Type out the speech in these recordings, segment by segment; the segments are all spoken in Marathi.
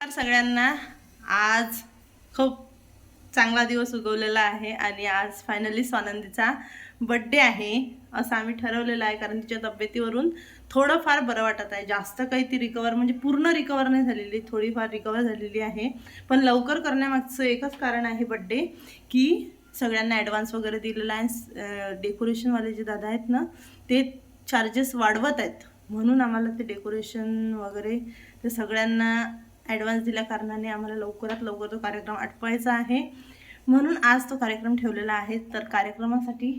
नमस्कार सगळ्यांना. आज खूप चांगला दिवस उगवलेला आहे आणि आज फायनली स्वानंदीचा बड्डे आहे असं आम्ही ठरवलेलं आहे कारण तिच्या तब्येतीवरून थोडंफार बरं वाटत आहे. जास्त काही ती रिकवर म्हणजे पूर्ण रिकवर नाही झालेली थोडीफार रिकवर झालेली आहे. पण लवकर करण्यामागचं एकच कारण आहे बड्डे की सगळ्यांना ॲडव्हान्स वगैरे दिलेला आहे. डेकोरेशनवाले जे दादा आहेत ना ते चार्जेस वाढवत आहेत. म्हणून आम्हाला ते डेकोरेशन वगैरे ते सगळ्यांना ॲडव्हान्स दिल्या कारणाने आम्हाला लवकरात लवकर तो कार्यक्रम आटपायचा आहे. म्हणून आज तो कार्यक्रम ठेवलेला आहे. तर कार्यक्रमासाठी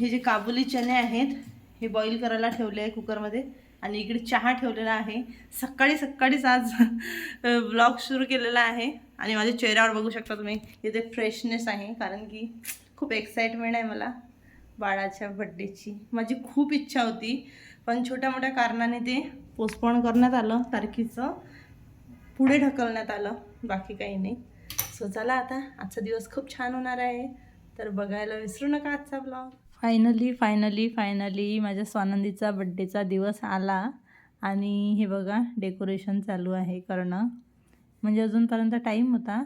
हे जे काबुली चणे आहेत हे बॉईल करायला ठेवले आहे कुकरमध्ये आणि इकडे चहा ठेवलेला आहे. सकाळी सकाळीच आज ब्लॉग सुरू केलेला आहे. आणि माझ्या चेहऱ्यावर बघू शकता तुम्ही इथे फ्रेशनेस आहे. कारण की खूप एक्साइटमेंट आहे मला बाळाच्या बड्डेची माझी खूप इच्छा होती. पण छोट्या मोठ्या कारणाने ते पोस्टपोन करण्यात आलं तारखेचं. पुढे ढकलण्यात आलं बाकी काही नाही. सो चला आता आजचा दिवस खूप छान होणार आहे. तर बघायला विसरू नका आजचा ब्लॉग फायनली फायनली फायनली माझ्या स्वानंदीचा बड्डेचा दिवस आला. आणि हे बघा डेकोरेशन चालू आहे करणं. म्हणजे अजूनपर्यंत टाईम होता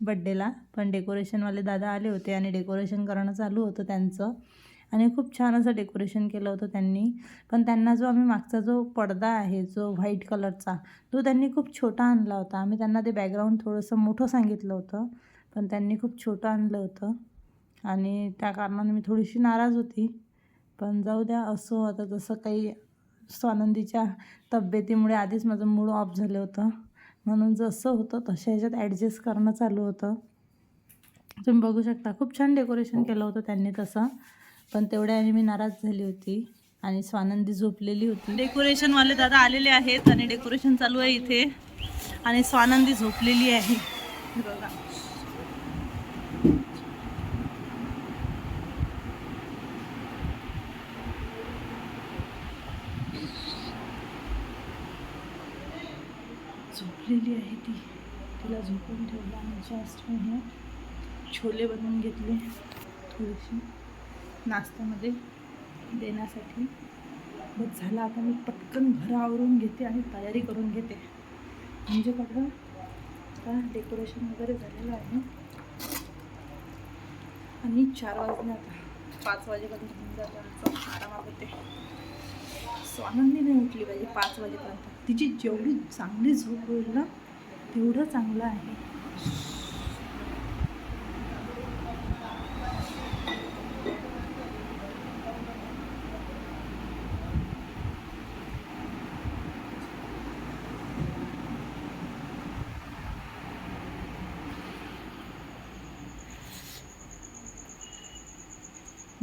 बड्डेला पण डेकोरेशनवाले दादा आले होते आणि डेकोरेशन करणं चालू होतं त्यांचं. आणि खूप छान असं डेकोरेशन केलं होतं त्यांनी. पण त्यांना जो आम्ही मागचा जो पडदा आहे जो व्हाईट कलरचा तो त्यांनी खूप छोटा आणला होता. आम्ही त्यांना ते बॅकग्राऊंड थोडंसं मोठं सांगितलं होतं पण त्यांनी खूप छोटं आणलं होतं. आणि त्या कारणाने मी थोडीशी नाराज होती. पण जाऊ द्या असो. आता जसं काही स्वानंदीच्या तब्येतीमुळे आधीच माझं मूड ऑफ झालं होतं. म्हणून जसं होतं तशा ह्याच्यात ॲडजस्ट करणं चालू होतं. तुम्ही बघू शकता खूप छान डेकोरेशन केलं होतं त्यांनी तसं. पण तेवढ्याने मी नाराज झाली होती आणि स्वानंदी झोपलेली होती. डेकोरेशनवाले दादा आलेले आहेत आणि डेकोरेशन चालू आहे इथे. आणि स्वानंदी झोपलेली आहे. बघा. झोपलेली आहे ती. तिला झोपून ठेवलं आणि जस्ट मी छोले बनवून घेतले. थोडीशी नाश्त्यामध्ये म्हणजे देण्यासाठी. बस झालं आता मी पटकन घरावरून घेते आणि तयारी करून घेते. म्हणजे बघा आता डेकोरेशन वगैरे झालेलं आहे आणि चार वाजले आता. पाच वाजेपर्यंत होऊन जातो आरामात होते स्वानंदी नाही उठली पाहिजे पाच वाजेपर्यंत. तिची जेवढी चांगली झोप होईल ना तेवढं चांगलं आहे.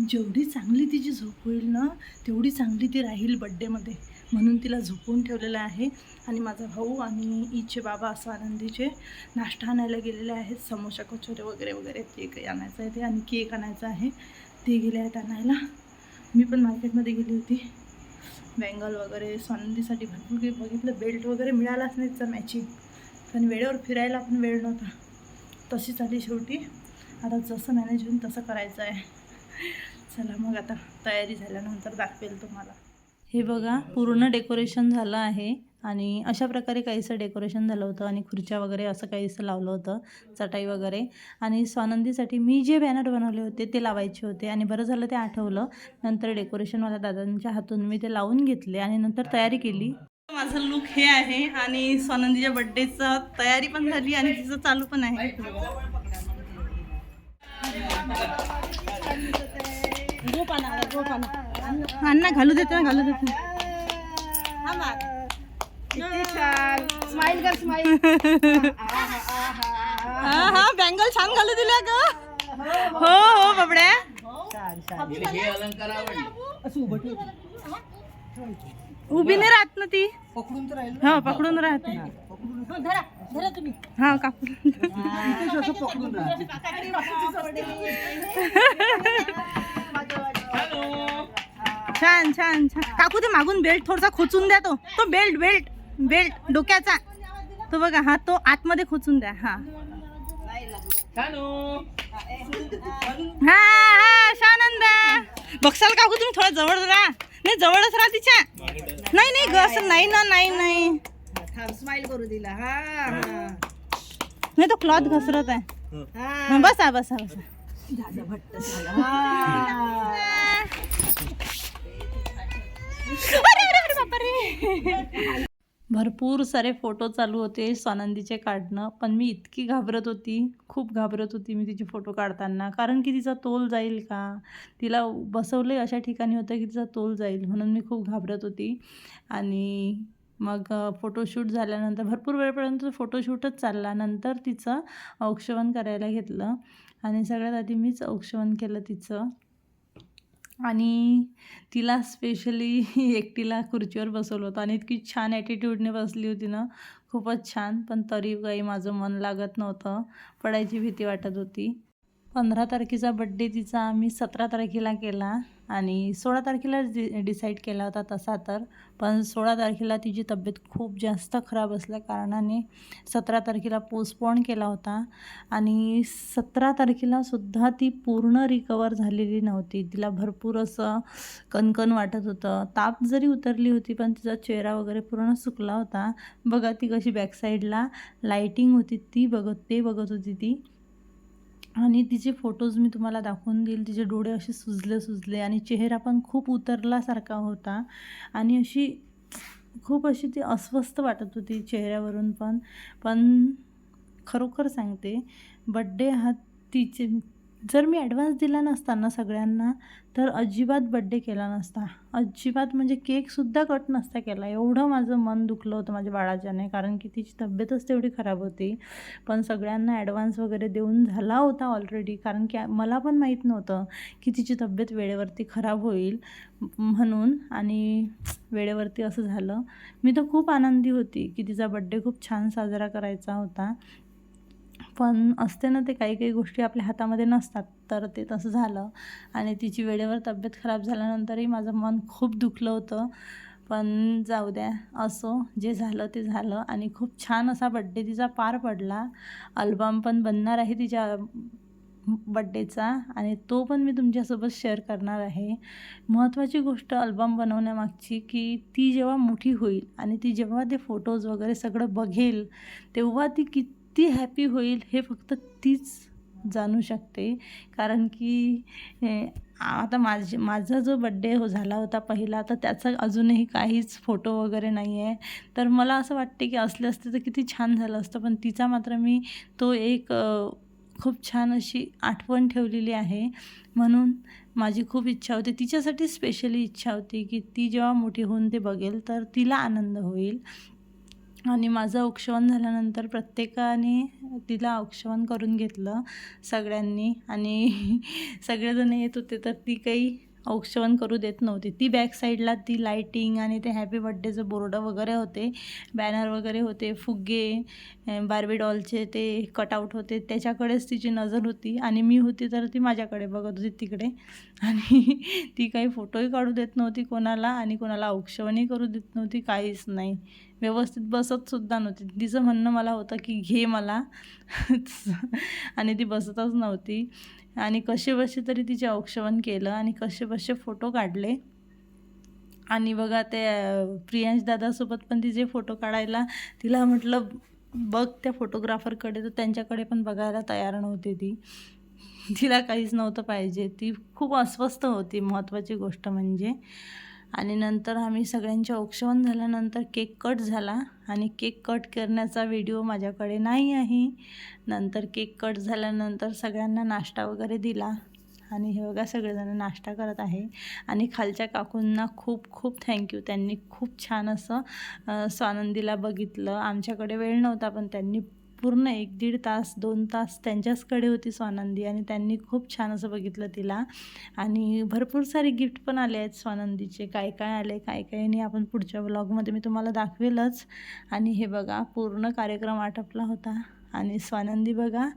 जेवढी चांगली तिची झोप होईल ना तेवढी चांगली ती राहील बड्डेमध्ये म्हणून तिला झोपवून ठेवलेलं आहे. आणि माझा भाऊ आणि ईचे बाबा असं आनंदीचे नाश्ता आणायला गेलेले आहेत. समोसा कचोरे वगैरे वगैरे ते आणायचं आहे ते. आणि केक आणायचा आहे. ते गेले आहेत आणायला. मी पण मार्केटमध्ये गेली होती. बँगल वगैरे स्वानंदीसाठी भरपूर काही बघितलं. बेल्ट वगैरे मिळालाच नाही तिचा मॅचिंग पण वेळेवर फिरायला पण वेळ नव्हता. तशीच आली शेवटी. आता जसं मॅनेज होईल तसं करायचं आहे. चला मग आता तयारी झाल्यानंतर दाखवेल तुम्हाला. हे बघा पूर्ण डेकोरेशन झालं आहे आणि अशा प्रकारे काहीसं डेकोरेशन झालं होतं आणि खुर्च्या वगैरे असं काहीसं लावलं होतं चटाई वगैरे. आणि स्वानंदीसाठी मी जे बॅनर बनवले होते ते लावायचे होते आणि बरं झालं ते आठवलं. नंतर डेकोरेशनवाल्या दादांच्या हातून मी ते लावून घेतले आणि नंतर तयारी केली. माझं लुक हे आहे आणि स्वानंदीच्या बड्डेचं तयारी पण झाली आणि तिचं चालू पण आहे. अण्णा घालू देते ना घालू देते. स्माइल कर स्माइल हा हा बँगल छान घालू दिल्या ग हो हो बाबड्या. उभी नाही राहत ना ती. पकडून हा पकडून राहते. धरा धरा तुम्ही. हा कापून असं पकडून राहते. छान छान छान. काकू ते मागून बेल्ट थोडासा खोचून द्या तो. तो बेल्ट बेल्ट बेल्ट डोक्याचा. तो बघा हा तो आतमध्ये खोचून द्या. हा. हा हा शानंद. बघसाल काकू तुम्ही थोडं जवळ राहा. नाही जवळच राहा तिच्या. नाही नाही ग असं नाही ना नाही नाही. स्माइल करू दिला हा हा. नाही तो क्लॉथ घसरत आहे. हा. हं, बसा बसा बसा. झालं अरे भरपूर सारे फोटो चालू होते स्वानंदीचे काढणं पण मी इतकी घाबरत होती खूप घाबरत होती मी तिचे फोटो काढताना. कारण की तिचा तोल जाईल का? तिला बसवले अशा ठिकाणी होतं की तिचा तोल जाईल म्हणून मी खूप घाबरत होती. आणि मग फोटोशूट झाल्यानंतर भरपूर वेळपर्यंत फोटोशूटच चालला. नंतर तिचं औक्षवण करायला घेतलं. आणि सगळ्यात आधी मीच औक्षवण केलं तिचं. आणि तिला स्पेशली एकटीला खुर्चीवर बसवलं होतं. आणि इतकी छान ॲटिट्यूडने बसली होती ना. खूपच छान. पण तरी काही माझं मन लागत नव्हतं. पडायची भीती वाटत होती. पंधरा तारखेचा बड्डे तिचा आम्ही सतरा तारखेला केला. आणि सोळा तारखेला डि डिसाईड केला होता तसा तर पण सोळा तारखेला तिची तब्येत खूप जास्त खराब असल्या कारणाने सतरा तारखेला पोस्टपोन केला होता. आणि सतरा तारखेलासुद्धा ती पूर्ण रिकवर झालेली नव्हती. तिला भरपूर असं कणकण वाटत होतं. ताप जरी उतरली होती पण तिचा चेहरा वगैरे पूर्ण सुकला होता. बघा ती कशी बॅकसाईडला लाईटिंग होती ती बघत ते बघत होती ती. आणि तिचे फोटोज मी तुम्हाला दाखवून देईल. तिचे डोळे असे सुजले सुजले आणि चेहरा पण खूप उतरल्यासारखा होता. आणि अशी खूप अशी ती अस्वस्थ वाटत होती चेहऱ्यावरून पण. पण खरोखर सांगते बड्डे हा तिचे जर मी ॲडव्हान्स दिला नसता ना सगळ्यांना तर अजिबात बड्डे केला नसता. अजिबात म्हणजे केकसुद्धा कट नसता केला. एवढं माझं मन दुखलं होतं माझ्या बाळाच्याने कारण की तिची तब्येतच तेवढी खराब होती. पण सगळ्यांना ॲडव्हान्स वगैरे देऊन झाला होता ऑलरेडी कारण की मला पण माहीत नव्हतं की तिची तब्येत वेळेवरती खराब होईल म्हणून. आणि वेळेवरती असं झालं. मी तर खूप आनंदी होती की तिचा बड्डे खूप छान साजरा करायचा होता. पण असते ना ते काही काही गोष्टी आपल्या हातामध्ये नसतात. तर ते तसं झालं आणि तिची वेळेवर तब्येत खराब झाल्यानंतरही माझं मन खूप दुखलं होतं. पण जाऊ द्या असो जे झालं ते झालं आणि खूप छान असा बड्डे तिचा पार पडला. अल्बम पण बनणार आहे तिच्या बड्डेचा आणि तो पण मी तुमच्यासोबत शेअर करणार आहे. महत्त्वाची गोष्ट अल्बम बनवण्यामागची की ती जेव्हा मोठी होईल आणि ती जेव्हा ते फोटोज वगैरे सगळं बघेल तेव्हा ती किती किती हॅपी होईल हे फक्त तीच जाणू शकते. कारण की आता माझे माझा जो बड्डे हो झाला होता पहिला तर त्याचा अजूनही काहीच फोटो वगैरे नाही आहे तर मला असं वाटते की असले असते तर किती छान झालं असतं पण तिचा मात्र मी तो एक खूप छान अशी आठवण ठेवलेली आहे. म्हणून माझी खूप इच्छा होती. तिच्यासाठी स्पेशली इच्छा होती की ती जेव्हा मोठी होऊन ते बघेल तर तिला आनंद होईल. आणि माझं औक्षवण झाल्यानंतर प्रत्येकाने तिला औक्षवण करून घेतलं सगळ्यांनी. आणि सगळेजण येत होते तर ती काही औक्षवण करू देत नव्हती. ती बॅक साईडला ती लाईटिंग आणि ते हॅपी बड्डेचं बोर्ड वगैरे होते बॅनर वगैरे होते फुगे बार्बी डॉलचे ते कटआउट होते. त्याच्याकडेच तिची नजर होती आणि मी होती तर ती माझ्याकडे बघत होती तिकडे. आणि ती काही फोटोही काढू देत नव्हती कोणाला आणि कोणाला औक्षवणही करू देत नव्हती काहीच नाही. व्यवस्थित बसतसुद्धा नव्हती. तिचं म्हणणं मला होतं की घे मला. आणि ती बसतच नव्हती. आणि कसे बसे तरी तिचे औक्षवण केलं आणि कसे बसे फोटो काढले. आणि बघा ते प्रियांश दादासोबत पण तिचे फोटो काढायला तिला म्हटलं बघ त्या फोटोग्राफरकडे तर त्यांच्याकडे पण बघायला तयार नव्हती ती. तिला काहीच नव्हतं पाहिजे. ती खूप अस्वस्थ होती. महत्त्वाची गोष्ट म्हणजे. आणि नंतर आम्ही सगळ्यांच्या औक्षवण झाल्यानंतर केक कट झाला आणि केक कट करण्याचा व्हिडिओ माझ्याकडे नाही आहे. नंतर केक कट झाल्यानंतर सगळ्यांना नाश्ता वगैरे दिला. आणि हे बघा सगळेजण नाश्ता करत आहे. आणि खालच्या काकूंना खूप खूप थँक्यू त्यांनी खूप छान असं स्वानंदीला बघितलं. आमच्याकडे वेळ नव्हता पण त्यांनी पूर्ण एक दीड तास दोन तास त्यांच्याचकडे होती स्वानंदी आणि त्यांनी खूप छान असं बघितलं तिला. आणि भरपूर सारे गिफ्ट पण आले आहेत स्वानंदीचे. काय काय आले काय काय नाही आपण पुढच्या ब्लॉगमध्ये मी तुम्हाला दाखवेलच. आणि हे बघा पूर्ण कार्यक्रम आटपला होता. आणि स्वानंदी बघा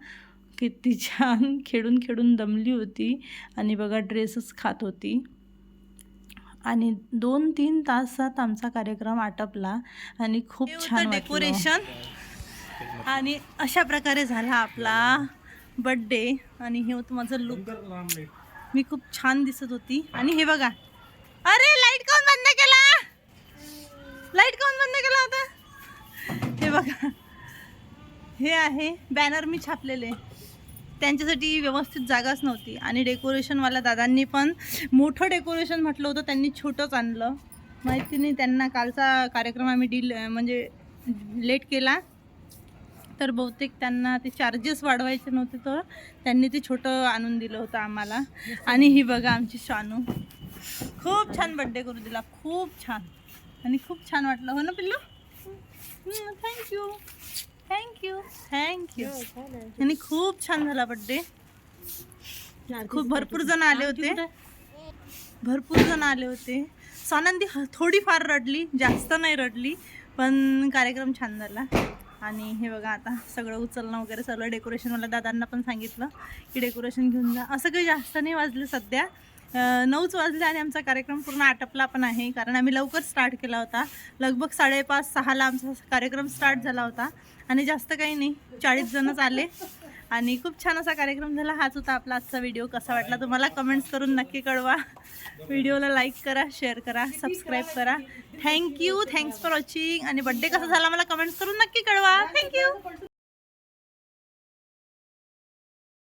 किती छान खेळून खेळून दमली होती आणि बघा ड्रेसच खात होती. आणि दोन तीन तासात आमचा कार्यक्रम आटपला आणि खूप छान डेकोरेशन आणि अशा प्रकारे झाला आपला बड्डे आणि हे होतं माझं लुक मी खूप छान दिसत होती. आणि हे बघा. अरे लाइट काऊन बंद केला? लाइट काऊन बंद केला होता? बघा. हे आहे. बॅनर मी छापलेले. त्यांच्यासाठी व्यवस्थित जागाच नव्हती. आणि डेकोरेशनवाल्या दादांनी पण मोठं डेकोरेशन म्हटलं होतं. त्यांनी छोटंच आणलं. माहिती नाही त्यांना कालचा कार्यक्रम आम्ही डील म्हणजे लेट केला. तर बहुतेक त्यांना ते चार्जेस वाढवायचे नव्हते तर त्यांनी ते छोटं आणून दिलं होतं आम्हाला. आणि ही बघा आमची शानू. खूप छान बड्डे करू दिला खूप छान. आणि खूप छान वाटलं. हो ना पिल्लू? थँक्यू थँक्यू थँक्यू आणि खूप छान झाला बड्डे खूप भरपूर जण आले होते. भरपूर जण आले होते. स्वानंदी ह- थोडीफार रडली जास्त नाही रडली पण कार्यक्रम छान झाला. आणि हे बघा आता सगळं उचलणं वगैरे सगळं मला दादांना पण सांगितलं की डेकोरेशन घेऊन जा. असं काही जास्त नाही वाजलं सध्या. नऊच वाजले आणि आमचा कार्यक्रम पूर्ण आटपला पण आहे. कारण आम्ही लवकर स्टार्ट केला होता. लगभग साडेपाच सहाला आमचा कार्यक्रम स्टार्ट झाला होता. आणि जास्त काही नाही. चाळीस जणच आले. आणि खूप छान असा कार्यक्रम झाला. हाच होता आपला आजचा व्हिडिओ कसा वाटला तुम्हाला कमेंट्स करून नक्की कळवा. व्हिडिओला लाईक करा शेअर करा सबस्क्राईब करा. Thank you thanks for watching आणि बड्डे कसा झाला मला कमेंट्स करून नक्की कळवा. थँक्यू